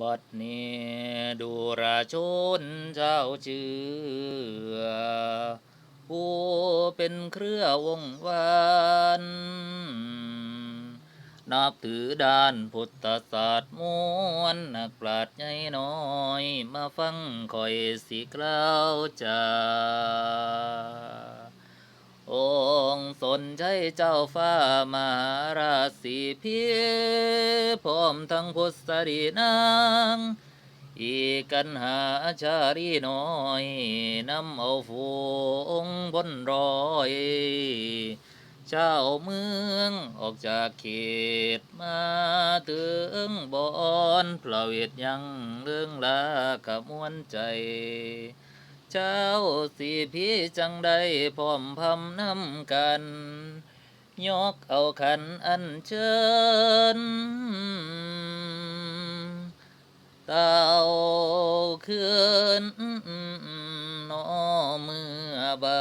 บัดนี้ดูราชนเจ้าเจือผู้เป็นเครือวงวานนับถือด้านพุทธศาสตร์มวลนักปราชญ์ใหญ่น้อย มาฟังคอยสิกล่าวจา สนใจเจ้าฟ้ามหาราศีพีพร้อมทั้งพุทธรีนางอีกกันหาชาลีน้อยนำเอาฝูงบนรอยเจ้าเมืองออกจากเขตมาถึงบอนพระเวทยังเรื่องลากะมวนใจ เจ้าสีพี่จังได้พร้อมพำนำกัน ยกเอาขันอันเชิญเต่าคืนนอเมื่อบา